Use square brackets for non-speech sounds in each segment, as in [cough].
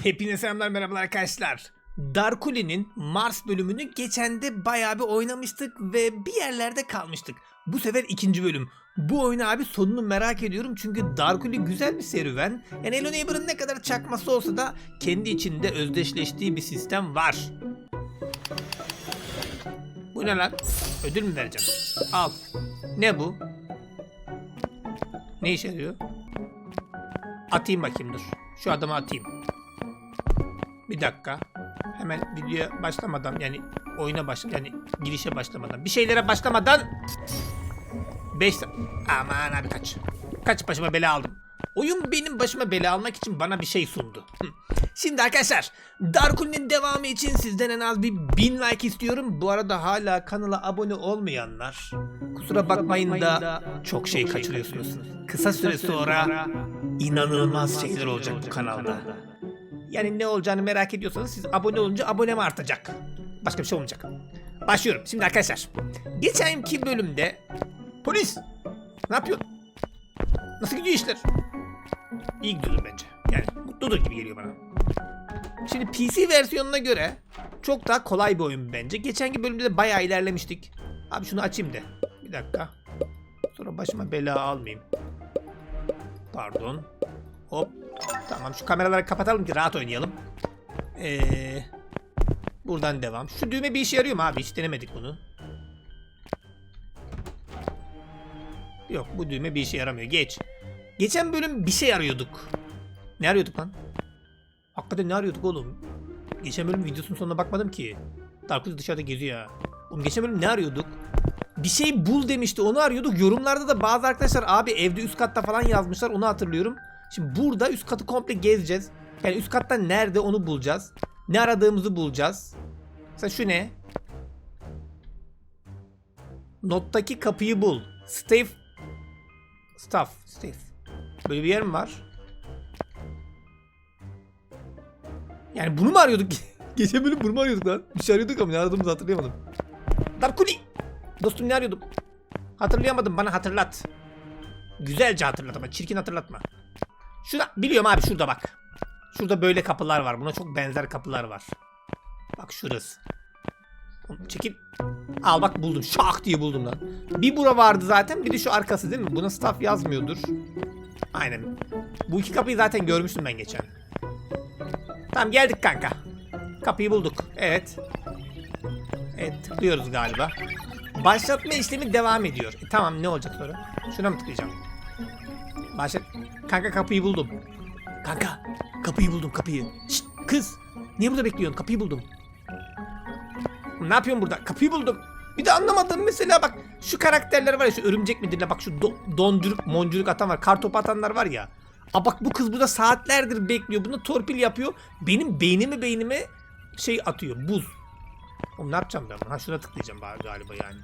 [laughs] Hepinize selamlar merhabalar arkadaşlar. Darkuli'nin Mars bölümünü geçen de bayağı bir oynamıştık ve bir yerlerde kalmıştık. Bu sefer ikinci bölüm. Bu oyunu abi sonunu merak ediyorum çünkü Darkuli güzel bir serüven. Yani Hello Neighbor'ın ne kadar çakması olsa da kendi içinde özdeşleştiği bir sistem var. Bu ne lan? Ödül mü vereceğim? Al. Ne bu? Ne işe yarıyor? Atayım bakayım dur. Şu adamı atayım. Bir dakika. Hemen videoya başlamadan yani oyuna baş yani girişe başlamadan bir şeylere başlamadan 5 aman abi kaç. Kaç başıma bela aldım. Oyun benim başıma bela almak için bana bir şey sundu. Şimdi arkadaşlar Darkuli'nin devamı için sizden en az bir bin like istiyorum. Bu arada hala kanala abone olmayanlar kusura bakmayın da çok şey kaçırıyorsunuz. Kısa süre sonra inanılmaz şeyler olacak bu kanalda. Yani ne olacağını merak ediyorsanız siz abone olunca abonem artacak. Başka bir şey olmayacak. Başlıyorum. Şimdi arkadaşlar. Geçenki bölümde polis ne yapıyorsun? Nasıl gidiyor işler? İyi gidiyordur bence. Yani mutludur gibi geliyor bana. Şimdi PC versiyonuna göre çok daha kolay bir oyun bence. Geçenki bölümde de bayağı ilerlemiştik. Abi şunu açayım da. Bir dakika. Sonra başıma bela almayayım. Pardon. Hop. Tamam şu kameraları kapatalım ki rahat oynayalım. Ee, buradan devam. Şu düğme bir işe yarıyor mu abi? Hiç denemedik bunu. Yok bu düğme bir işe yaramıyor. Geç. Geçen bölüm bir şey arıyorduk. Ne arıyorduk lan? Hakikaten ne arıyorduk oğlum? Geçen bölüm videosunun sonuna bakmadım ki. Darkus dışarıda geziyor ya. Oğlum geçen bölüm ne arıyorduk? Bir şey bul demişti onu arıyorduk. Yorumlarda da bazı arkadaşlar abi evde üst katta falan yazmışlar onu hatırlıyorum. Şimdi burada üst katı komple gezeceğiz. Yani üst katta nerede onu bulacağız. Ne aradığımızı bulacağız. Mesela şu ne? Nottaki kapıyı bul. Stave Staff. Stave. Böyle bir yer mi var? Yani bunu mu arıyorduk? [laughs] Geçen bölüm bunu mu arıyorduk lan? Bir şey arıyorduk ama ne aradığımızı hatırlayamadım. Darkuli! Dostum ne arıyordum? Hatırlayamadım bana hatırlat. Güzelce hatırlat ama çirkin hatırlatma. Şurada biliyorum abi şurada bak. Şurada böyle kapılar var. Buna çok benzer kapılar var. Bak şurası. Çekil. Al bak buldum. Şak diye buldum lan. Bir bura vardı zaten. Bir de şu arkası değil mi? Buna staff yazmıyordur. Aynen. Bu iki kapıyı zaten görmüştüm ben geçen. Tamam geldik kanka. Kapıyı bulduk. Evet. Evet tıklıyoruz galiba. Başlatma işlemi devam ediyor. E, tamam ne olacak sonra? Şuna mı tıklayacağım? Başlat. Kanka kapıyı buldum. Kanka kapıyı buldum kapıyı. Şşt kız. Niye burada bekliyorsun? Kapıyı buldum. Ne yapıyorsun burada? Kapıyı buldum. Bir de anlamadım mesela bak şu karakterler var ya şu örümcek midir ne bak şu do- donduruk moncuruk atan var kartopu atanlar var ya. A bak bu kız burada saatlerdir bekliyor bunu torpil yapıyor. Benim beynime beynime şey atıyor buz. Oğlum ne yapacağım ben? Ha şuna tıklayacağım bari galiba yani.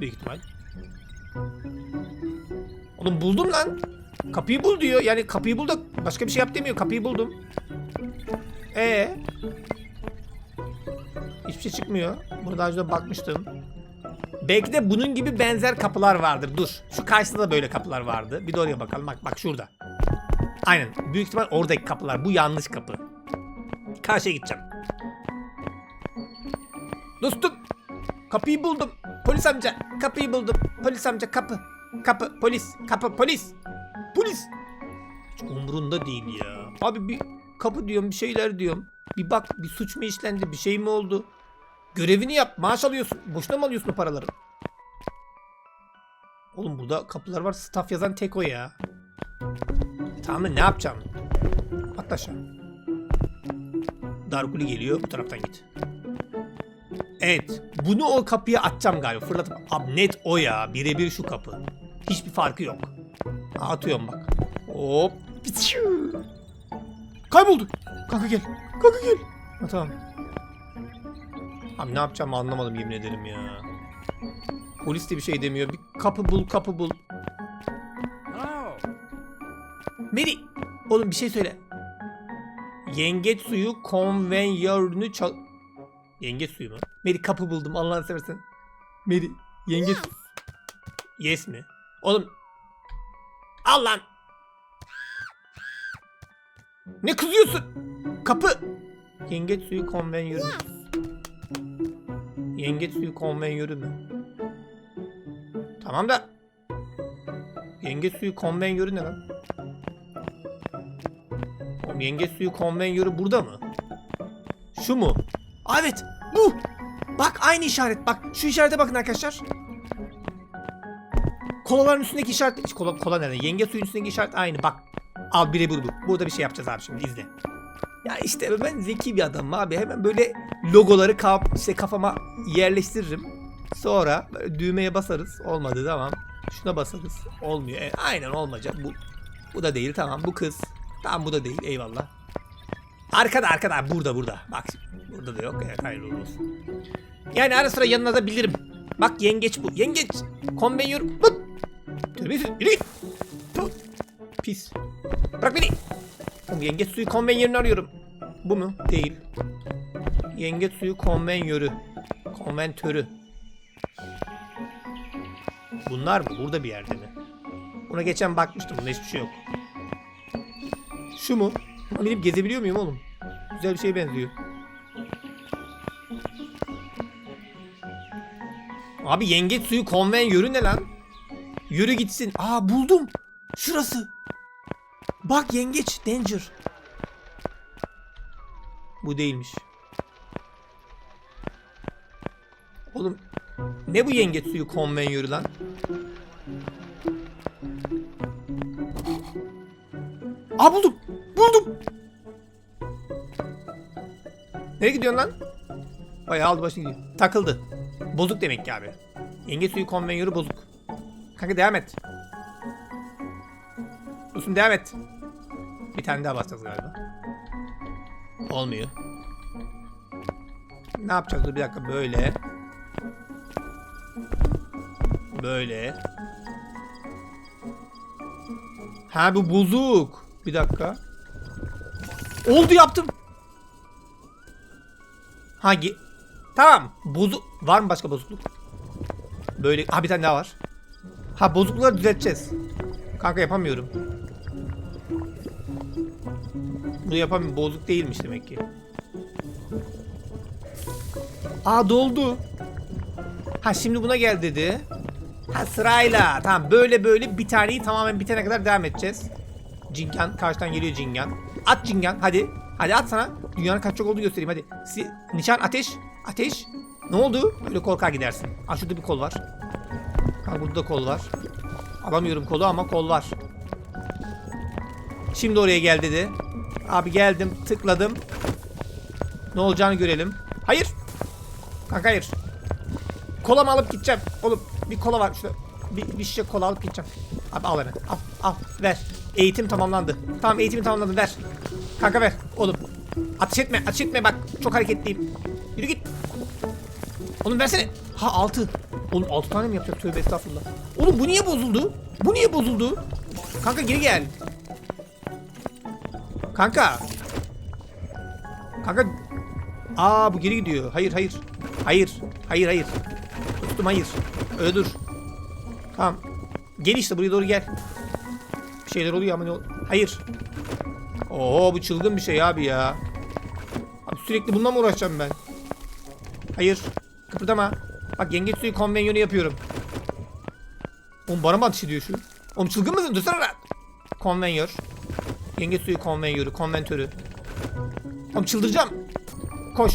Büyük ihtimal. Oğlum buldum lan. Kapıyı bul diyor. Yani kapıyı bul da başka bir şey yap demiyor. Kapıyı buldum. Ee. Hiçbir şey çıkmıyor. Bunu daha önce bakmıştım. Belki de bunun gibi benzer kapılar vardır. Dur. Şu karşısında da böyle kapılar vardı. Bir de oraya bakalım. Bak bak şurada. Aynen. Büyük ihtimal oradaki kapılar. Bu yanlış kapı. Karşıya gideceğim. Dostum. Kapıyı buldum. Polis amca. Kapıyı buldum. Polis amca kapı. Kapı. Polis. Kapı. Polis. Polis. Hiç umurunda değil ya. Abi bir kapı diyorum bir şeyler diyorum. Bir bak bir suç mu işlendi bir şey mi oldu? Görevini yap maaş alıyorsun. Boşuna mı alıyorsun o paraları? Oğlum burada kapılar var staff yazan tek o ya. Tamam da ne yapacağım? At aşağı. Darkuli geliyor bu taraftan git. Evet bunu o kapıya atacağım galiba fırlatıp. Abi net o ya birebir şu kapı. Hiçbir farkı yok. Atıyorum bak. Hop. Kayboldu. Kanka gel. Kanka gel. Ha, tamam. Abi ne yapacağımı anlamadım yemin ederim ya. Polis de bir şey demiyor. Bir kapı bul kapı bul. Meri. Oğlum bir şey söyle. Yengeç suyu konveyörünü çal... Yengeç suyu mu? Meri kapı buldum Allah'ını seversen. Meri yengeç... Yes mi? Oğlum... Al lan! Ne kızıyorsun? kapı. Yengeç suyu konvenyörü. Yengeç suyu konvenyörü mü? Tamam da Yengeç suyu konvenyörü ne lan? Oğlum yengeç suyu konvenyörü burada mı? Şu mu? Aa, evet bu. Bak aynı işaret. Bak şu işarete bakın arkadaşlar. Kolaların üstündeki işaret... Kola, kola nerede? Yenge suyun üstündeki işaret aynı. Bak. Al birebir bu. Burada bir şey yapacağız abi şimdi izle. Ya işte ben zeki bir adamım abi. Hemen böyle logoları kap, işte kafama yerleştiririm. Sonra düğmeye basarız. Olmadı tamam. Şuna basarız. Olmuyor. E, aynen olmayacak. Bu bu da değil tamam. Bu kız. Tamam bu da değil. Eyvallah. Arkada arkada. Burada burada. Bak burada da yok. Evet hayırlı olsun. Yani ara sıra yanına da bilirim. Bak yengeç bu. Yengeç. Konvenyör. Bıt. Terbiyesiz. Yürü git. Pis. Bırak beni. Oğlum yengeç suyu konvenyörünü arıyorum. Bu mu? Değil. Yengeç suyu konvenyörü. Konventörü. Bunlar mı? Burada bir yerde mi? Buna geçen bakmıştım. Bunda hiçbir şey yok. Şu mu? Buna binip gezebiliyor muyum oğlum? Güzel bir şeye benziyor. Abi yengeç suyu konvenyörü ne lan? Yürü gitsin. Aa buldum. Şurası. Bak yengeç danger. Bu değilmiş. Oğlum ne bu yengeç suyu konvenyörü lan? Aa buldum. Buldum. Nereye gidiyorsun lan? Bayağı aldı başını gidiyor. Takıldı. Bozuk demek ki abi. Yengeç suyu konvenyörü bozuk. Kanka devam et. Dostum devam et. Bir tane daha basacağız galiba. Olmuyor. Ne yapacağız? Dur bir dakika böyle. Böyle. Ha bu bozuk. Bir dakika. Oldu yaptım. Ha Tamam. Bozuk. Var mı başka bozukluk? Böyle. Ha bir tane daha var. Ha bozuklukları düzelteceğiz. Kanka yapamıyorum. Bunu yapamıyorum. Bozuk değilmiş demek ki. Aa doldu. Ha şimdi buna gel dedi. Ha sırayla. Tamam böyle böyle bir taneyi tamamen bitene kadar devam edeceğiz. Cingan karşıdan geliyor Cingan. At Cingan hadi. Hadi at sana. Dünyanın kaç çok olduğunu göstereyim hadi. Si Nişan ateş. Ateş. Ne oldu? Böyle korkar gidersin. Aa şurada bir kol var. Ha burada kol var. Alamıyorum kolu ama kol var. Şimdi oraya gel dedi. Abi geldim tıkladım. Ne olacağını görelim. Hayır. Kanka hayır. Kola mı alıp gideceğim? Oğlum bir kola var şurada. Bir, bir şişe kola alıp gideceğim. Abi al hemen. Al al ver. Eğitim tamamlandı. Tamam eğitimi tamamladım ver. Kanka ver oğlum. Ateş etme ateş etme bak çok hareketliyim. Yürü git. Oğlum versene. Ha altı. Oğlum altı tane mi yapacak tövbe estağfurullah. Oğlum bu niye bozuldu? Bu niye bozuldu? Kanka geri gel. Kanka. Kanka. Aa bu geri gidiyor. Hayır hayır. Hayır. Hayır hayır. Dostum hayır. Öyle dur. Tamam. Gel işte buraya doğru gel. Bir şeyler oluyor ama ne ol- Hayır. Oo bu çılgın bir şey abi ya. Abi sürekli bununla mı uğraşacağım ben? Hayır. Kıpırdama. Bak yengeç suyu konvenyonu yapıyorum. Oğlum bana mı ateş ediyor şu? Oğlum çılgın mısın? Dursana lan. Konvenyör. Yengeç suyu konvenyörü, konventörü. Oğlum çıldıracağım. Koş.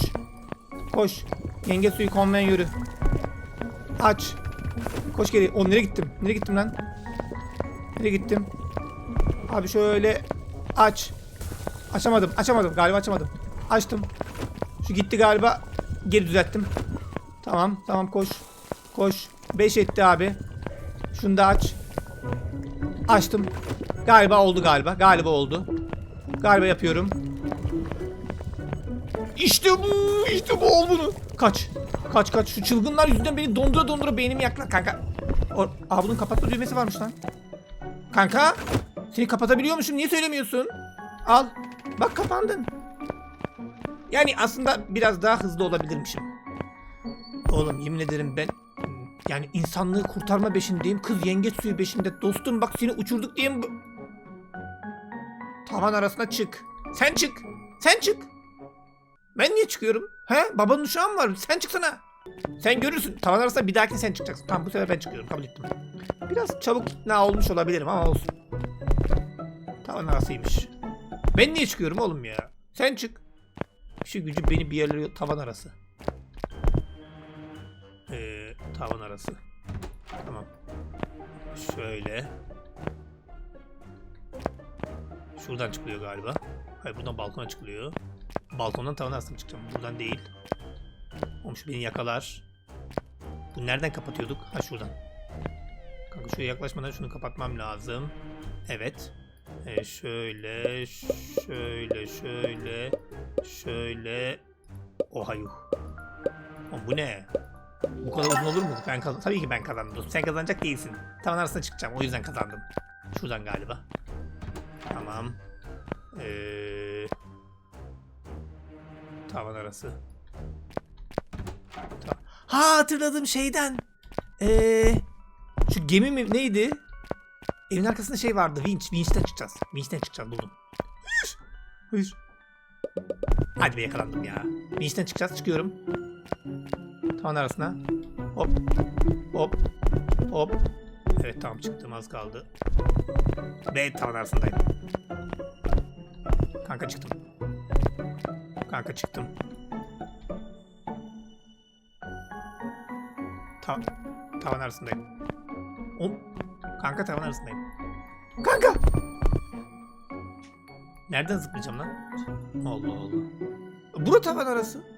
Koş. Yengeç suyu konvenyörü. Aç. Koş geri. Oğlum nereye gittim? Nereye gittim lan? Nereye gittim? Abi şöyle aç. Açamadım. Açamadım. Galiba açamadım. Açtım. Şu gitti galiba. Geri düzelttim. Tamam. Tamam koş. Koş. 5 etti abi. Şunu da aç. Açtım. Galiba oldu galiba. Galiba oldu. Galiba yapıyorum. İşte bu. İşte bu ol bunu. Kaç. Kaç kaç. Şu çılgınlar yüzünden beni dondura dondura beynimi yaklar. Kanka. O, aa bunun kapatma düğmesi varmış lan. Kanka. Seni kapatabiliyormuşum. Niye söylemiyorsun? Al. Bak kapandın. Yani aslında biraz daha hızlı olabilirmişim. Oğlum yemin ederim ben yani insanlığı kurtarma beşindeyim. Kız yengeç suyu beşinde. Dostum bak seni uçurduk diye mi... Tavan arasına çık. Sen çık. Sen çık. Ben niye çıkıyorum? He? Babanın uşağı mı var? Sen çıksana. Sen görürsün. Tavan arasında bir dahaki sen çıkacaksın. Tamam bu sefer ben çıkıyorum. Kabul ettim. Biraz çabuk ikna olmuş olabilirim ama olsun. Tavan arasıymış. Ben niye çıkıyorum oğlum ya? Sen çık. Şu gücü beni bir yerlere tavan arası. Tavan arası. Tamam. Şöyle. Şuradan çıkılıyor galiba. Hayır buradan balkona çıkılıyor. Balkondan tavan arasına mı çıkacağım? Buradan değil. Oğlum şu beni yakalar. Bu nereden kapatıyorduk? Ha şuradan. Kanka şuraya yaklaşmadan şunu kapatmam lazım. Evet. Ee, şöyle, şöyle, şöyle, şöyle. Oha yuh. Oğlum bu ne? Bu kadar uzun olur mu? Ben kazan Tabii ki ben kazandım. Sen kazanacak değilsin. Tavan arasına çıkacağım. O yüzden kazandım. Şuradan galiba. Tamam. Ee, tavan arası. Ta- ha hatırladım şeyden. Ee, şu gemi mi neydi? Evin arkasında şey vardı. Winch. Winch'ten çıkacağız. Winch'ten çıkacağız buldum. Hayır. Hayır. Hadi be yakalandım ya. Winch'ten çıkacağız. Çıkıyorum. Tavan arasına. Hop. Hop. Hop. Evet tamam çıktım az kaldı. Ve tavan arasındayım. Kanka çıktım. Kanka çıktım. Ta tavan arasındayım. Oğlum. Kanka tavan arasındayım. Kanka! Nereden zıplayacağım lan? Allah Allah. Bura tavan arası.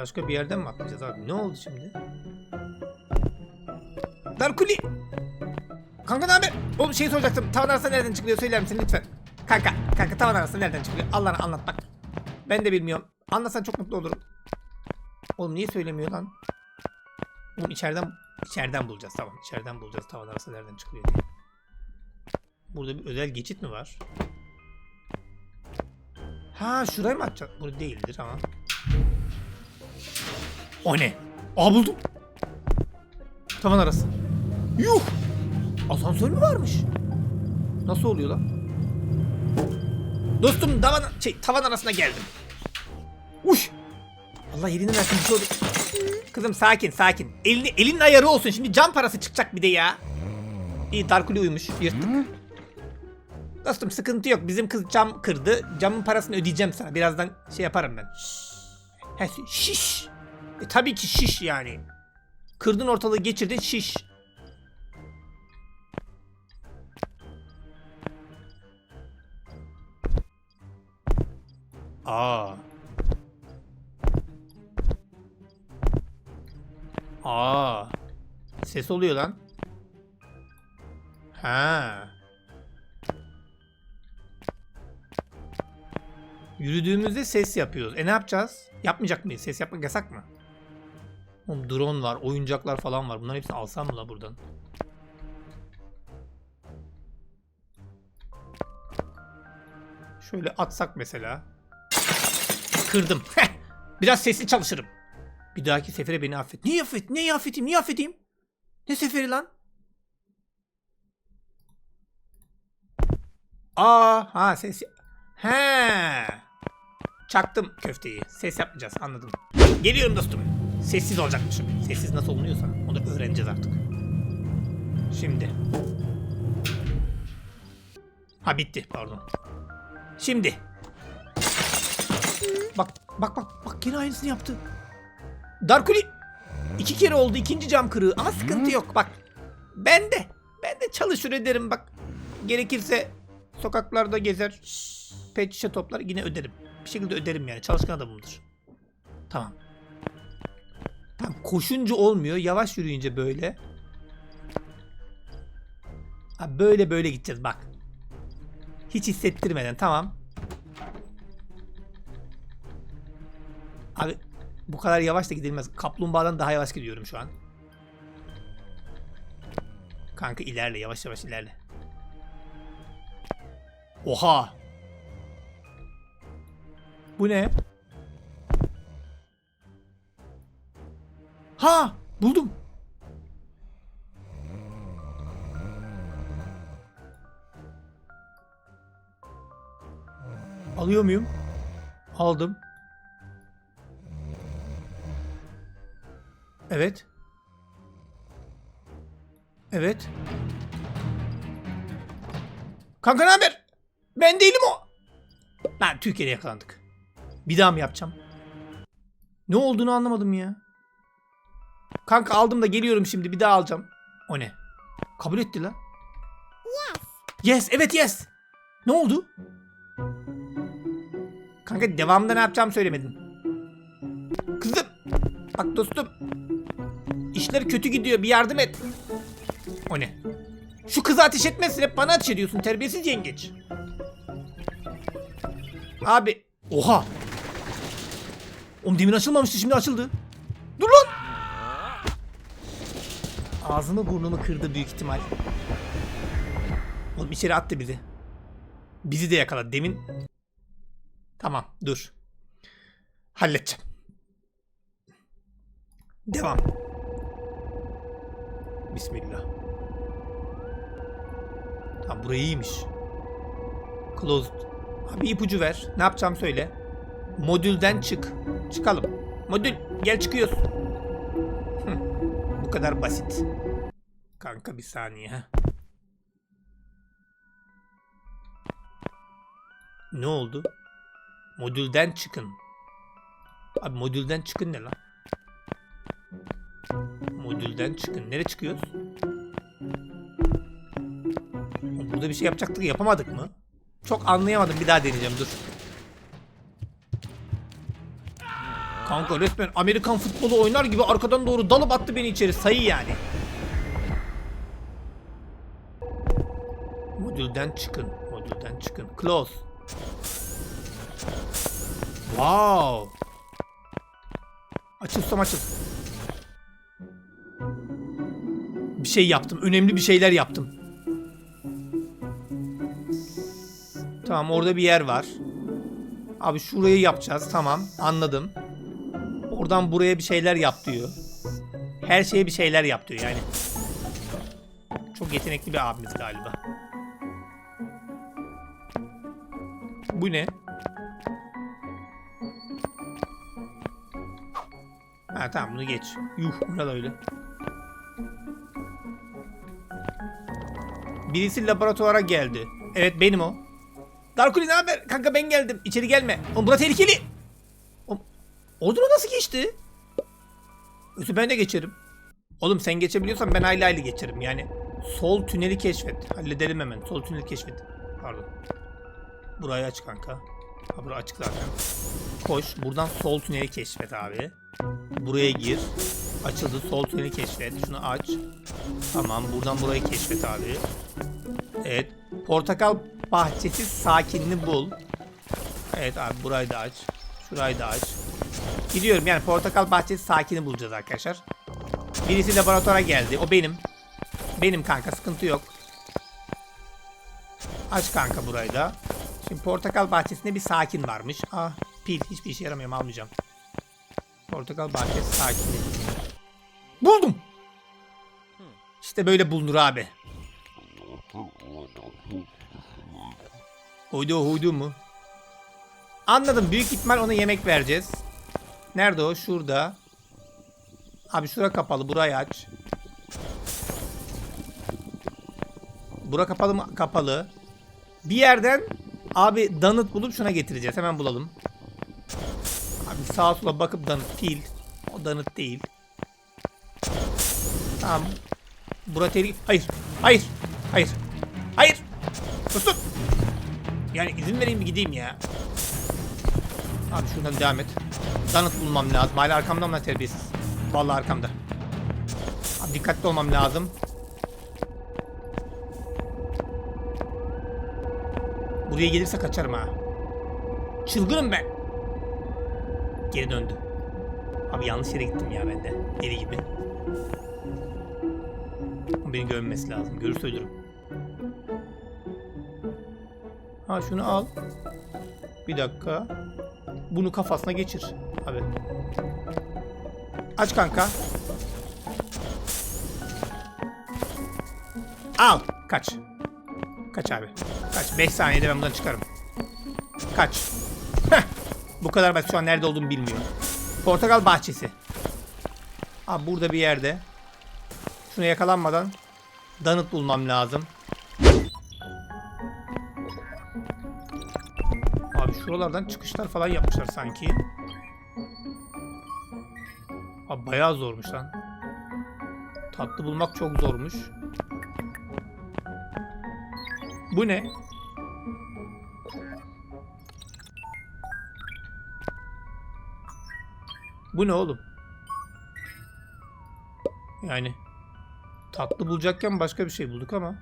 Başka bir yerden mi atlayacağız abi? Ne oldu şimdi? Darkuli! Kanka ne haber? Oğlum şey soracaktım. Tavan arasında nereden çıkıyor söyler misin lütfen? Kanka, kanka tavan arasında nereden çıkıyor? Allah'ını anlat bak. Ben de bilmiyorum. Anlatsan çok mutlu olurum. Oğlum niye söylemiyor lan? Oğlum içeriden içeriden bulacağız tamam. İçeriden bulacağız tavan arası nereden çıkıyor diye. Burada bir özel geçit mi var? Ha şurayı mı açacağız? Burada değildir ama. O ne? Aa buldum. Tavan arası. Yuh! Asansör mü varmış? Nasıl oluyor lan? Dostum tavan, şey, tavan arasına geldim. Uş! Allah yerinden versin bir şey oldu. Kızım sakin sakin. Elini, elinin ayarı olsun. Şimdi cam parası çıkacak bir de ya. İyi Darkuli uyumuş. Yırttık. Dostum sıkıntı yok. Bizim kız cam kırdı. Camın parasını ödeyeceğim sana. Birazdan şey yaparım ben. He, şiş. E, tabii ki şiş yani. Kırdın ortalığı geçirdin şiş. Aa. Aa. Ses oluyor lan. Ha. Yürüdüğümüzde ses yapıyoruz. E ne yapacağız? Yapmayacak mıyız? Ses yapmak yasak mı? Oğlum drone var, oyuncaklar falan var. Bunların hepsini alsam mı la buradan? Şöyle atsak mesela. Kırdım. Biraz sesli çalışırım. Bir dahaki sefere beni affet. Niye affet? Neyi affedeyim? Niye affedeyim? Ne seferi lan? Aa, ha ses. He. Çaktım köfteyi. Ses yapmayacağız. Anladım. Geliyorum dostum. Sessiz olacakmışım. Sessiz nasıl olunuyorsa onu da öğreneceğiz artık. Şimdi. Ha bitti pardon. Şimdi. Bak bak bak bak gene aynısını yaptı. Darkuli iki kere oldu ikinci cam kırığı ama sıkıntı yok bak. Ben de ben de çalışır ederim bak. Gerekirse sokaklarda gezer pet şişe toplar yine öderim. Bir şekilde öderim yani çalışkan adamımdır. Tamam. Koşunca olmuyor yavaş yürüyünce böyle. Ha, böyle böyle gideceğiz bak. Hiç hissettirmeden tamam. Abi bu kadar yavaş da gidilmez. Kaplumbağadan daha yavaş gidiyorum şu an. Kanka ilerle yavaş yavaş ilerle. Oha. Bu ne? Ha buldum. Alıyor muyum? Aldım. Evet. Evet. Kanka ne haber? Ben değilim o. Lan Türkiye'de yakalandık. Bir daha mı yapacağım? Ne olduğunu anlamadım ya. Kanka aldım da geliyorum şimdi bir daha alacağım. O ne? Kabul etti lan. Yes. Yes evet yes. Ne oldu? Kanka devamında ne yapacağımı söylemedin. Kızım. Bak dostum. İşler kötü gidiyor bir yardım et. O ne? Şu kızı ateş etmesin hep bana ateş ediyorsun terbiyesiz yengeç. Abi. Oha. Oğlum demin açılmamıştı şimdi açıldı. Ağzımı burnumu kırdı büyük ihtimal. Oğlum içeri attı bizi. Bizi de yakaladı demin. Tamam dur. Halledeceğim. Devam. Bismillah. Tamam burayı iyiymiş. Closed. Abi ipucu ver. Ne yapacağım söyle. Modülden çık. Çıkalım. Modül gel çıkıyoruz. Kadar basit. Kanka bir saniye. Ne oldu? Modülden çıkın. Abi modülden çıkın ne lan? Modülden çıkın. Nereye çıkıyoruz? Burada bir şey yapacaktık yapamadık mı? Çok anlayamadım. Bir daha deneyeceğim dur. Kanka resmen Amerikan futbolu oynar gibi arkadan doğru dalıp attı beni içeri. Sayı yani. Modülden çıkın. Modülden çıkın. Close. Wow. Açıl som açıl. Bir şey yaptım. Önemli bir şeyler yaptım. Tamam orada bir yer var. Abi şurayı yapacağız. Tamam anladım. Oradan buraya bir şeyler yap diyor. Her şeye bir şeyler yap diyor yani. Çok yetenekli bir abimiz galiba. Bu ne? Ha tamam bunu geç. Yuh buna da öyle. Birisi laboratuvara geldi. Evet benim o. Darkuli ne haber? Kanka ben geldim. İçeri gelme. Oğlum bura tehlikeli. Oğlum, Oradan o nasıl geçti? Ötü ben de geçerim. Oğlum sen geçebiliyorsan ben hayli hayli geçerim. Yani sol tüneli keşfet. Halledelim hemen. Sol tüneli keşfet. Pardon. Burayı aç kanka. Ha bura açık zaten. Koş. Buradan sol tüneli keşfet abi. Buraya gir. Açıldı. Sol tüneli keşfet. Şunu aç. Tamam. Buradan burayı keşfet abi. Evet. Portakal bahçesi sakinini bul. Evet abi burayı da aç. Şurayı da aç. Gidiyorum yani portakal bahçesi sakini bulacağız arkadaşlar. Birisi laboratuvara geldi. O benim. Benim kanka sıkıntı yok. Aç kanka burayı da. Şimdi portakal bahçesinde bir sakin varmış. Ah pil hiçbir işe yaramıyor almayacağım. Portakal bahçesi sakini. Buldum. İşte böyle bulunur abi. Huydu huydu mu? Anladım. Büyük ihtimal ona yemek vereceğiz. Nerede o? Şurada. Abi şura kapalı. Burayı aç. Bura kapalı mı? Kapalı. Bir yerden abi danıt bulup şuna getireceğiz. Hemen bulalım. Abi sağa sola bakıp danıt. Pil. O danıt değil. Tamam. Bura tehlikeli. Hayır. Hayır. Hayır. Hayır. Sus sus. Yani izin vereyim bir gideyim ya. Abi şuradan devam et. Danıt bulmam lazım. Hala arkamda mı lan terbiyesiz? Vallahi arkamda. Abi dikkatli olmam lazım. Buraya gelirse kaçarım ha. Çılgınım ben. Geri döndü. Abi yanlış yere gittim ya ben de. Deli gibi. Beni görmemesi lazım. Görürse ölürüm. Ha şunu al. Bir dakika. Bunu kafasına geçir. Abi. Aç kanka. Al. Kaç. Kaç abi. Kaç. 5 saniyede ben buradan çıkarım. Kaç. Heh. Bu kadar basit. Şu an nerede olduğumu bilmiyorum. Portakal bahçesi. Abi burada bir yerde. Şuna yakalanmadan Donut bulmam lazım. Abi şuralardan çıkışlar falan yapmışlar sanki. Abi bayağı zormuş lan. Tatlı bulmak çok zormuş. Bu ne? Bu ne oğlum? Yani tatlı bulacakken başka bir şey bulduk ama.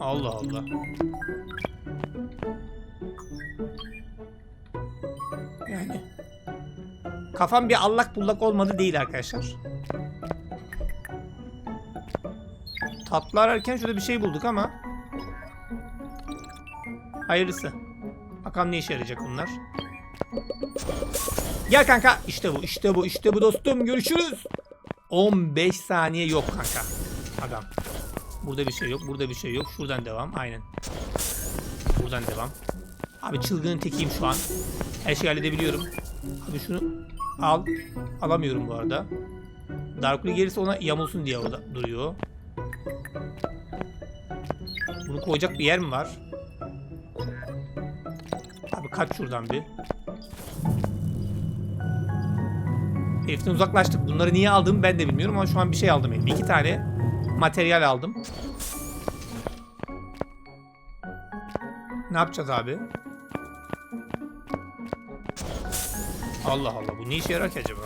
Allah Allah. Kafam bir allak bullak olmadı değil arkadaşlar. Tatlı ararken şurada bir şey bulduk ama hayırlısı. Bakalım ne işe yarayacak bunlar. Gel kanka. İşte bu, işte bu, işte bu dostum. Görüşürüz. 15 saniye yok kanka. Adam. Burada bir şey yok, burada bir şey yok. Şuradan devam. Aynen. Buradan devam. Abi çılgının tekiyim şu an. Her şeyi halledebiliyorum. Abi şunu al. Alamıyorum bu arada. Darkly gelirse ona yamulsun diye orada duruyor. Bunu koyacak bir yer mi var? Abi kaç şuradan bir. Heriften uzaklaştık. Bunları niye aldığımı ben de bilmiyorum ama şu an bir şey aldım elime. İki tane materyal aldım. Ne yapacağız abi? Allah Allah bu ne işe yarar ki acaba?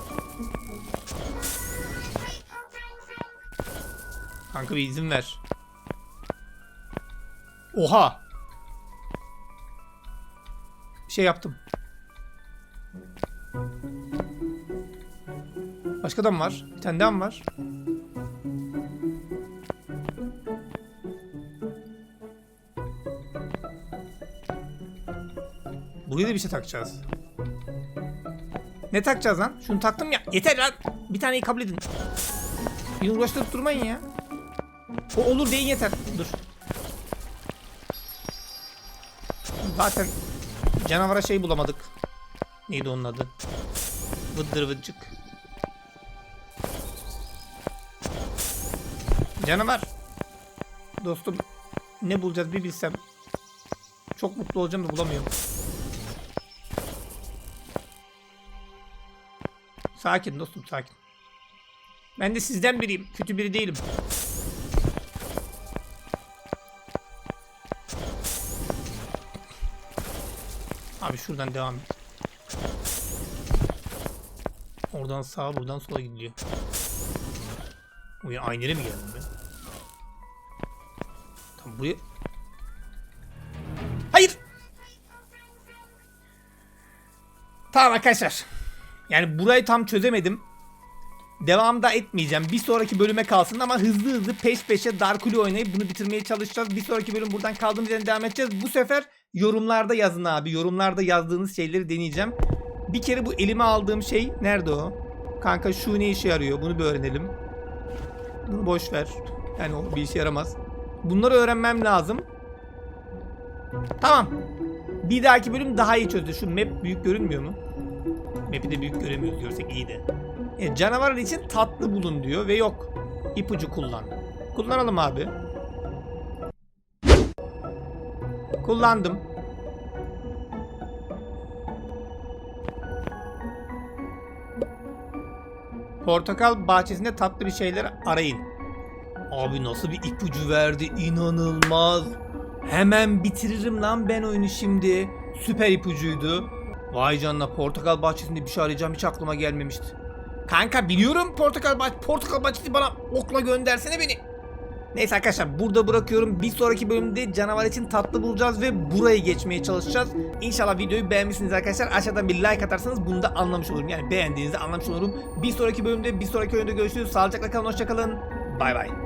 Kanka bir izin ver. Oha! Bir şey yaptım. Başka da mı var? Bir tane daha var? Buraya da bir şey takacağız. Ne takacağız lan? Şunu taktım ya. Yeter lan. Bir taneyi kabul edin. Bir uğraştırıp durmayın ya. O olur deyin yeter. Dur. Zaten canavara şey bulamadık. Neydi onun adı? Vıddır vıcık. Canavar. Dostum ne bulacağız bir bilsem. Çok mutlu olacağım da bulamıyorum. Sakin dostum sakin. Ben de sizden biriyim. Kötü biri değilim. Abi şuradan devam et. Oradan sağa buradan sola gidiyor. Uyan aynı yere mi geldim ben? Tam buraya... Hayır! Tamam arkadaşlar. Yani burayı tam çözemedim. Devam da etmeyeceğim. Bir sonraki bölüme kalsın ama hızlı hızlı peş peşe Darkuli oynayıp bunu bitirmeye çalışacağız. Bir sonraki bölüm buradan kaldığımız yerden devam edeceğiz. Bu sefer yorumlarda yazın abi. Yorumlarda yazdığınız şeyleri deneyeceğim. Bir kere bu elime aldığım şey nerede o? Kanka şu ne işe yarıyor? Bunu bir öğrenelim. Bunu boş ver. Yani o bir işe yaramaz. Bunları öğrenmem lazım. Tamam. Bir dahaki bölüm daha iyi çözdü. Şu map büyük görünmüyor mu? Map'i de büyük göremiyoruz. Görsek iyiydi. Evet, canavar için tatlı bulun diyor ve yok. İpucu kullan. Kullanalım abi. Kullandım. Portakal bahçesinde tatlı bir şeyler arayın. Abi nasıl bir ipucu verdi inanılmaz. Hemen bitiririm lan ben oyunu şimdi. Süper ipucuydu. Vay canına portakal bahçesinde bir şey arayacağım hiç aklıma gelmemişti. Kanka biliyorum portakal bahçesi. Portakal bahçesi bana okla göndersene beni. Neyse arkadaşlar burada bırakıyorum. Bir sonraki bölümde canavar için tatlı bulacağız ve burayı geçmeye çalışacağız. İnşallah videoyu beğenmişsiniz arkadaşlar. Aşağıdan bir like atarsanız bunu da anlamış olurum. Yani beğendiğinizi anlamış olurum. Bir sonraki bölümde bir sonraki oyunda görüşürüz. Sağlıcakla kalın hoşçakalın. Bay bay.